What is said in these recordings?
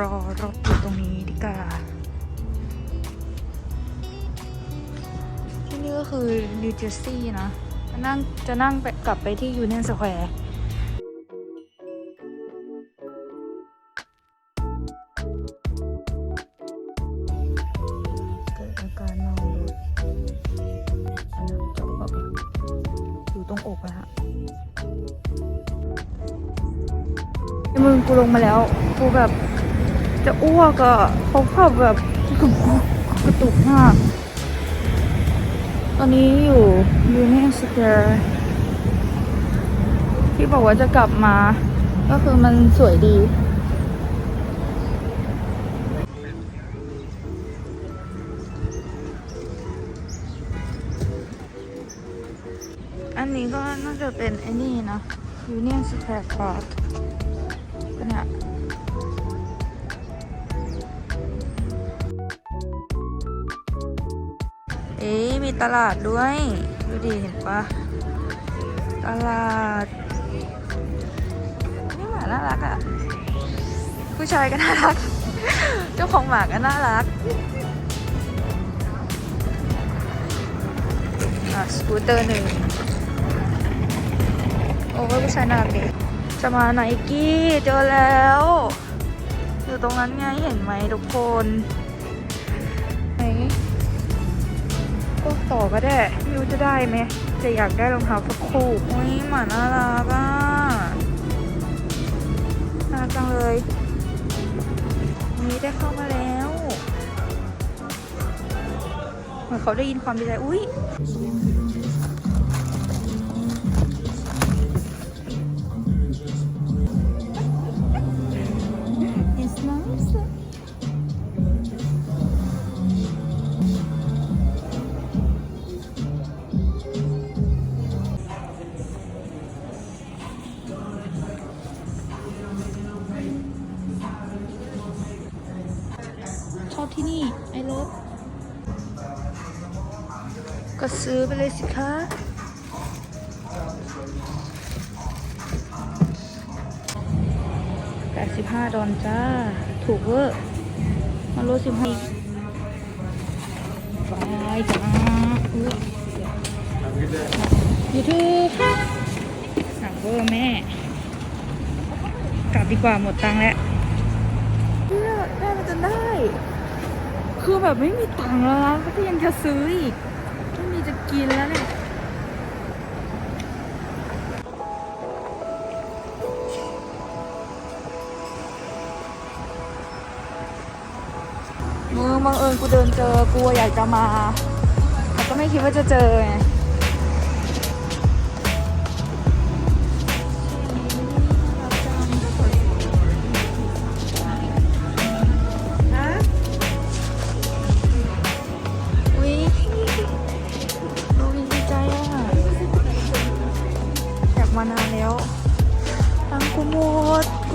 รอรถอยู่ตรงนี้ดีกว่าที่นี่ก็คือนิวเจอร์ซีย์นะจะนั่งจะนั่งไปกลับไปที่ยูเนียนสแควร์เกิดอาการเมารถอันนั้นจบแบบอยู่ตรงอกอะฮะไอมึงกูลงมาแล้ว กูแบบ จะอ้วกอะเขาขับแบบกระตุกมาก ตอนนี้อยู่ยูเนียนสแควร์ที่บอกว่าจะกลับมา ก็คือมันสวยดีอันนี้ก็น่าจะเป็นไอ้นี่นะ Union Square Park ก็เนี่ยเอ๊ะ ตลาดด้วย ดูดิเห็นปะตลาด นี่หมาน่ารักอะผู้ชายก็น่ารัก เจ้าของหมาก็น่ารักอะสกูตเตอร์หนึ่งโอ้ยผู้ชายน่ารักดีจะมาไนกี้เจอแล้ว อยู่ตรงนั้นไงเห็นไหมทุกคน กต่อก็ได้ไม่รู้จะได้ไหมจะอยากได้รองเท้าสักคู่อุ้ยหมาน่ารักอะน่ารักจังเลยนี่ได้เข้ามาแล้วเหมือนเขาได้ยินความดีใจอุ้ย ซื้อไปเลยสิคะแปดสิบห้าดอลจ้า ถูกเวอร์มาลดสิบห้าไปจ้ายูทูบหนักเวอร์แม่ กลับดีกว่าหมดตังค์แล้วเนี่ยได้มันจะได้ คือแบบไม่มีตังค์แล้วก็ยังจะซื้ออีก กินแล้วเนี่ยมึงบังเอิญกูเดินเจอกูอยากจะมาแต่ก็ไม่คิดว่าจะเจอไง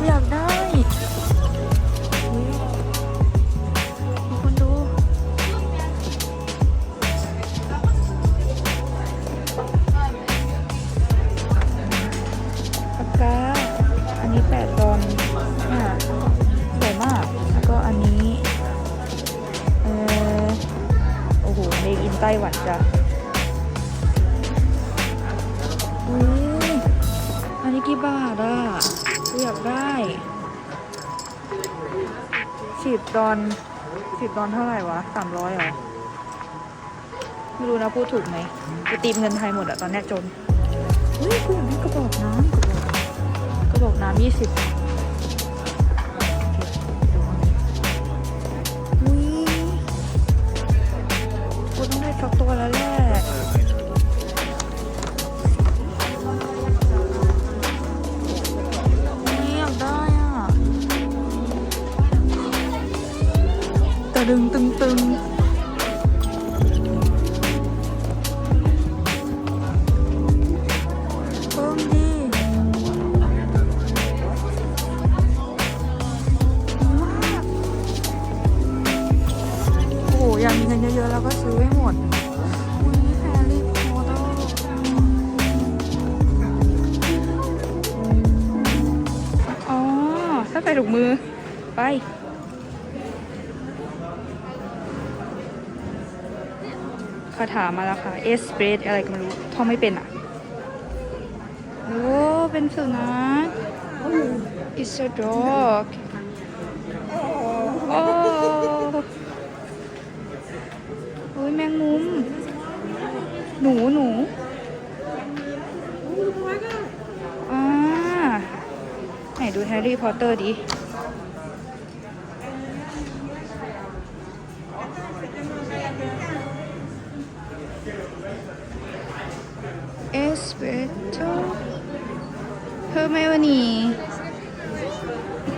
ดกูอยา สิบดอนสิบดอนเท่าไหร่วะสามร้อยเหรอ ไม่รู้นะพูดถูกไหมจะตีมเงินไทยหมดอะตอนแนี้จนเฮ้ยกูอยากได้กระบอกน้ำกระบอกน้ำยี่สิบ ดึงตึงตึงเพิ่มดีมากโอ้โหอยากมีเงินเยอะๆแล้วก็ซื้อให้หมดอุ้ยแฮร์รี่พอตเตอร์อ๋อถ้าใส่ถุงมือ ไปาถามาแล้วค่ะเอสเปรสอะไรก็ไม่รู้ท่องไม่เป็นอะโอ้เป็นสุนัข It's a dog โอ้โอ้ยแมงมุม หนูหนูอ่าไหนดูแฮร์รี่พอตเตอร์ดิ เอสเปรสโตเฮอร์ไมโอนี่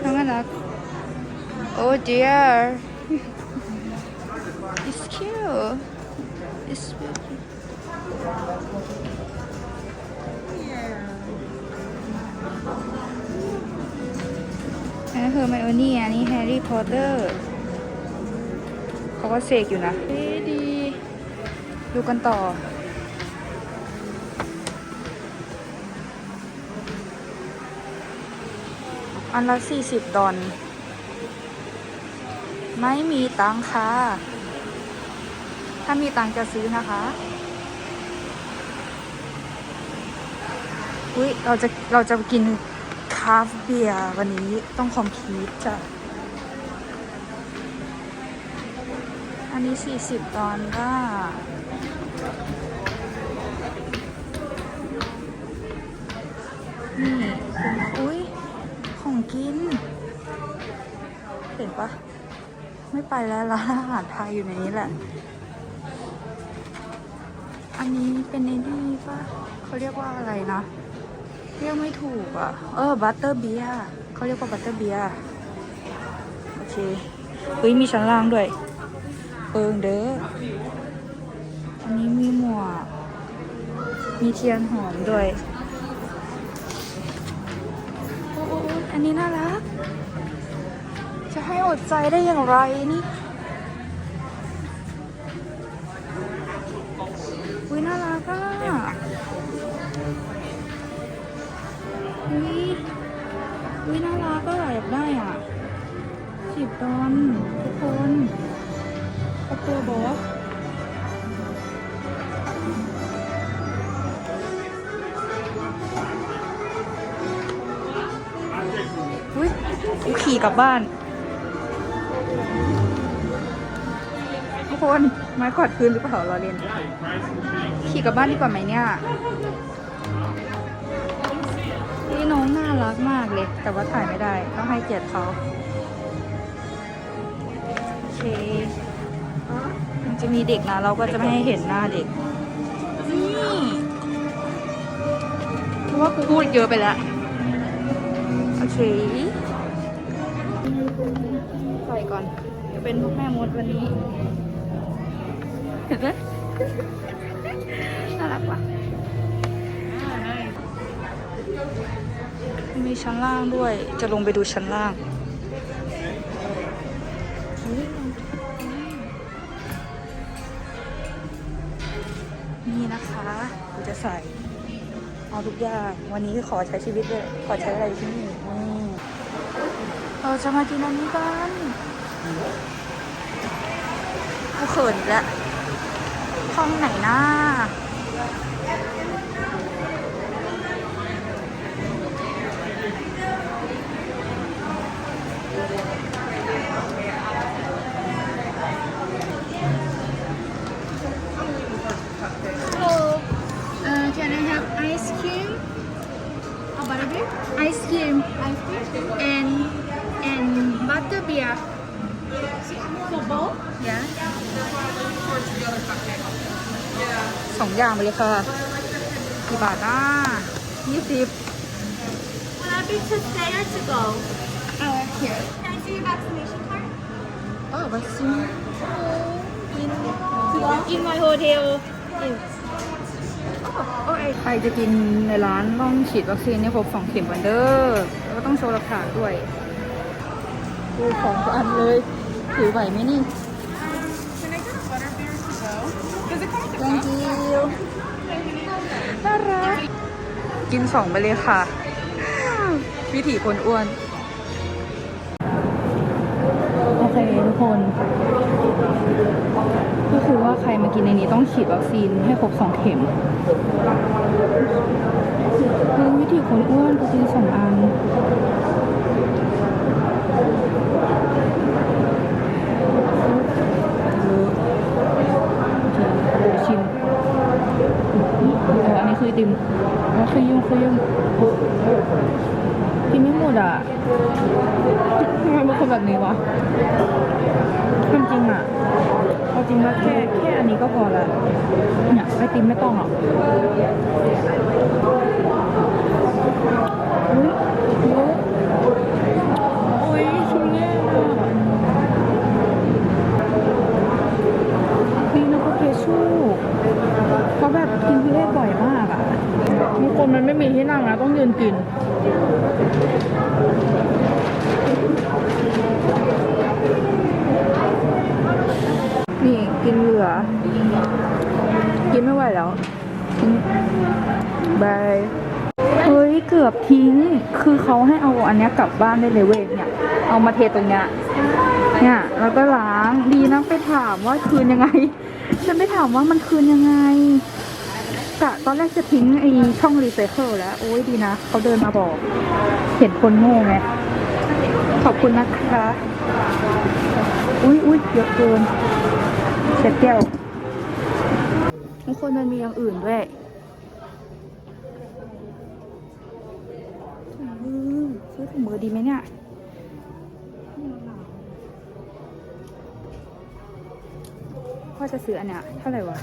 น้องน่ารัก Oh dear It's cute It's beautiful อันนั้นคือไมโอนี่อันนี้แฮร์รี่พอตเตอร์เขาก็เสกอยู่นะเฮ้ดีดูกันต่อ อันละสี่สิบดอลไม่มีตังค่ะ ถ้ามีตังจะซื้อนะคะ อุ้ยเราจะเราจะกินคาฟเบียร์วันนี้ต้องคอมพิวจ้ะ อันนี้สี่สิบดอลล่านี่ อุ้ย ของกิน เห็นปะไม่ไปแล้วร้านอาหารไทยอยู่ในนี้แหละ อันนี้เป็นในนี่ปะเขาเรียกว่าอะไรนะเรียกไม่ถูกอะ เออ บัตเตอร์เบียร์เขาเรียกว่าบัตเตอร์เบียร์โอเค เฮ้ย มีชั้นล่างด้วย เปิงเด้อ อันนี้มีหมวก มีเทียนหอมด้วย อันนี้น่ารัก จะให้อดใจได้อย่างไรนี่อุ้ยน่ารักอะอุ้ยอุ้ยน่ารักก็อยากได้อะสิบดอนทุกคนเอาตัวบอส ขี่กลับบ้าน ทุกคนไม้กวาดพื้นหรือเปล่าเราเรียนขี่กลับบ้านดีกว่าไหมเนี่ยนี่น้องน่ารักมากเลย แต่ว่าถ่ายไม่ได้ ต้องให้เกียรติเขาโอเคมันจะมีเด็กนะ เราก็จะไม่ให้เห็นหน้าเด็กนี่เพราะว่ากูพูดเยอะไปแล้วโอเค ก่อนเดี๋ยวเป็นพวกแม่มดวันนี้เห็นไหมน่ารักว่ะมีชั้นล่างด้วย จะลงไปดูชั้นล่างนี่นะคะกูจะใส่ เอาทุกอย่างวันนี้ขอใช้ชีวิตเลย ขอใช้อะไรที่นี่นี่เราจะมากินอันนี้กันกู เขินอีกแล้วห้องไหนนะ องอย่างไปเลยค่ะกี่บาทนะยี่สิบ Will I be to stay or to go? Uh, here. Can I see your vaccination card? เออวัคซีน In, in my hotel. โอ้ยใครจะกินในร้านต้องฉีดวัคซีนให้ครบสองเข็มกันเด้อแล้วก็ต้องโชว์หลักฐานด้วยดูของทุกอันเลยถือไหวไหมนี่ Can I get a butterbeer to go? Does it come with thank you น่ารัก กินสองไปเลยค่ะ วิถีคนอ้วน โอเคทุกคน ก็คือว่าใครมากินในนี้ต้องฉีดวัคซีนให้ครบสองเข็มคือวิธีคนอ้วนก็กินสองอัน ชิมเอออันนี้ คือติมแล้วคือยุ่งคือยุ่งกินไม่หมดอะทำไมเป็นคนแบบนี้วะความจริงอะเอาจริงว่าแค่แค่อันนี้ก็พอละเนี่ยไอติมไม่ต้องหรอกโอ้ยชุนแย่อะพีนก็เพชูเขาแบบกินพิเรศบ่อยมาก อะบางคนมันไม่มีที่นั่งนะต้องยืนกิน นี่กินเหลือ กินไม่ไหวแล้วบายเฮ้ยเกือบทิ้ง คือเขาให้เอาอันนี้กลับบ้านได้เลยเว้ยเนี่ย เอามาเทตรงเนี้ยเนี่ยแล้วก็ล้างดีนะไปถามว่าคืนยังไง ฉันไปถามว่ามันคืนยังไง กะตอนแรกจะทิ้งไอ้ช่องรีไซเคิลแล้ว โอ้ยดีนะ เขาเดินมาบอก เห็นคนโง่ไง ขอบคุณนะคะ อุ้ยอุ้ยเยอะเกินเช็ดแก้วทุกคนมันมีอย่างอื่นด้วยถุงมือซื้อถุงมือดีไหมเนี่ยพ่อจะซื้ออันเนี้ยเท่าไหร่วะ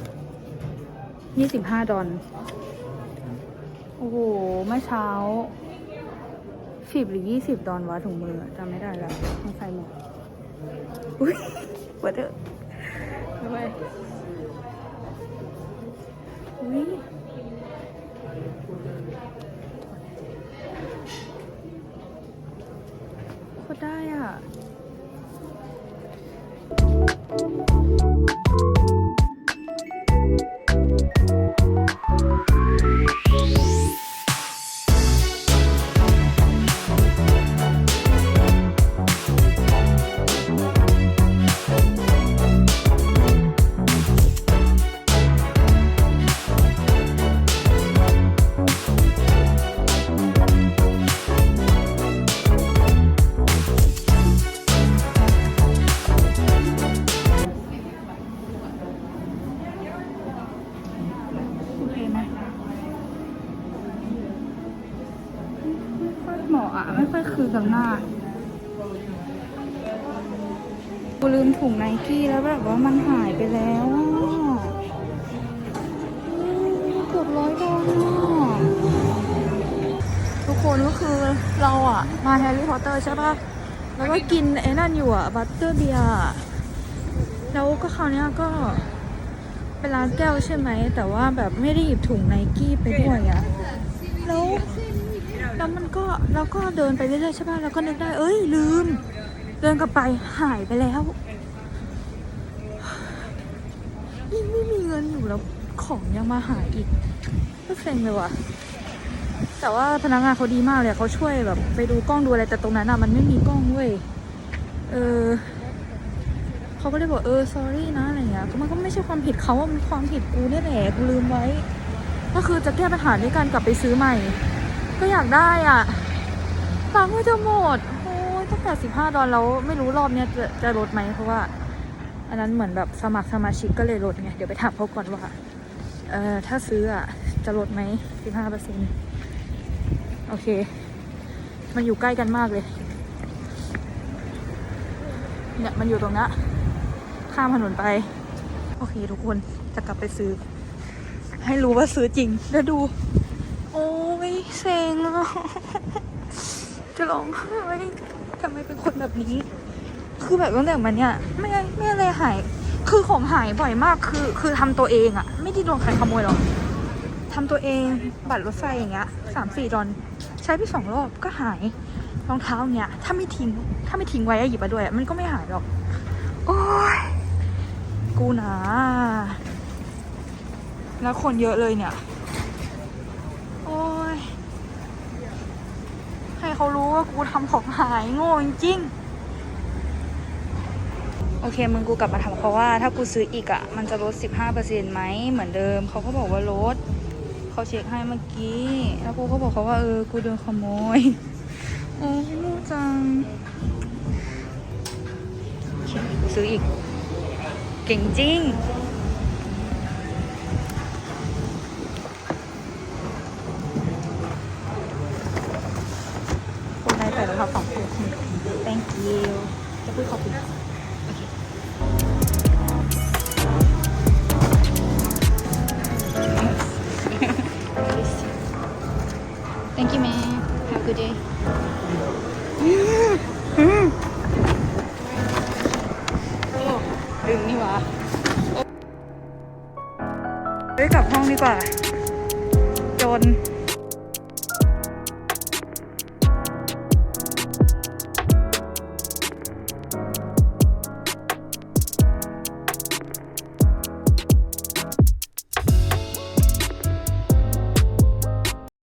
ยี่สิบห้าดอลโอ้โหเมื่อเช้าสิบหรือยี่สิบดอลวะถุงมือจำไม่ได้แล้วต้องใส่หมดอุ้ยปวดเถอะไม่ไมอุ้ย อบร้อยดอลลาร์ทุกคนก็คือเราอะ มาแฮร์รี่พอตเตอร์ใช่ปะแล้วก็กินไอ้นั่นอยู่อะ บัตเตอร์เบียร์แล้วก็คราวนี้ก็เป็นร้านแก้วใช่ไหม แต่ว่าแบบไม่ได้หยิบถุงไนกี้ไปด้วยอะแล้วแล้วมันก็แล้วก็เดินไปเรื่อยๆใช่ป่ะแล้วก็นึกได้ เอ้ยลืม เดินกลับไปหายไปแล้วยิ่งไม่มีเงินอยู่แล้ว ของยังมาหายอีกก็เซ็งเลยว่ะ แต่ว่าพนักงานเขาดีมากเลยเขาช่วยแบบไปดูกล้องดูอะไรแต่ตรงนั้นอะมันไม่มีกล้องเว้ย เออเขาก็เลยบอกเออ sorry นะอะไรเงี้ยมันก็ไม่ใช่ความผิดเขาว่ามันความผิดกูเนี่ยแหละกูลืมไว้ ก็คือจะแก้ปัญหาด้วยการกลับไปซื้อใหม่ ก็อยากได้อะตังค์ก็จะหมดโอ้ยตั้งแต่สิบห้าดอลแล้วไม่รู้รอบเนี้ยจะจะลดไหมเพราะว่า อันนั้นเหมือนแบบสมัครสมาชิกก็เลยลดไงเดี๋ยวไปถามเขาก่อนว่า เออถ้าซื้ออะ จะลดไหมสิบห้าเปอร์เซ็นโอเค มันอยู่ใกล้กันมากเลย เนี่ย มันอยู่ตรงนี้ข้ามถนนไป โอเค ทุกคนจะกลับไปซื้อ ให้รู้ว่าซื้อจริง แล้วดู โอ้ยเซ็งอะจะร้องไห้ทำไมเป็นคนแบบนี้ คือแบบตั้งแต่มันเนี่ย ไม่ไม่อะไรหาย คือของหายบ่อยมากคือคือทำตัวเองอะไม่ได้โดนใครขโมยหรอกทำตัวเองบัตรรถไฟอย่างเงี้ยสามสี่ดอนใช้ไปสองรอบก็หายรองเท้าเนี้ยถ้าไม่ทิ้งถ้าไม่ทิ้งไว้อะหยิบมาด้วย มันก็ไม่หายหรอก โอ้ยกูหนาแล้วคนเยอะเลยเนี่ย โอ้ยให้เขารู้ว่ากูทำของหายโง่จริงๆ โอเคมึงกูกลับมาถามเขาว่าถ้ากูซื้ออีกอะ่ะ มันจะลด 15%ไหมเหมือนเดิม เขาก็บอกว่าลดเขาเช็คให้เมื่อกี้ แล้วกูก็บอกเขาว่าเออ กูโดนขโมย โอ้ยมูจังกูซื้ออีก เก่งจริงคนได้แต่ละทับสองคน thank you จะพูดขอบคุณ Thank you man have a good day โอ้ดึงนี่หว่าเฮ้ยกลับห้องดีกว่า จน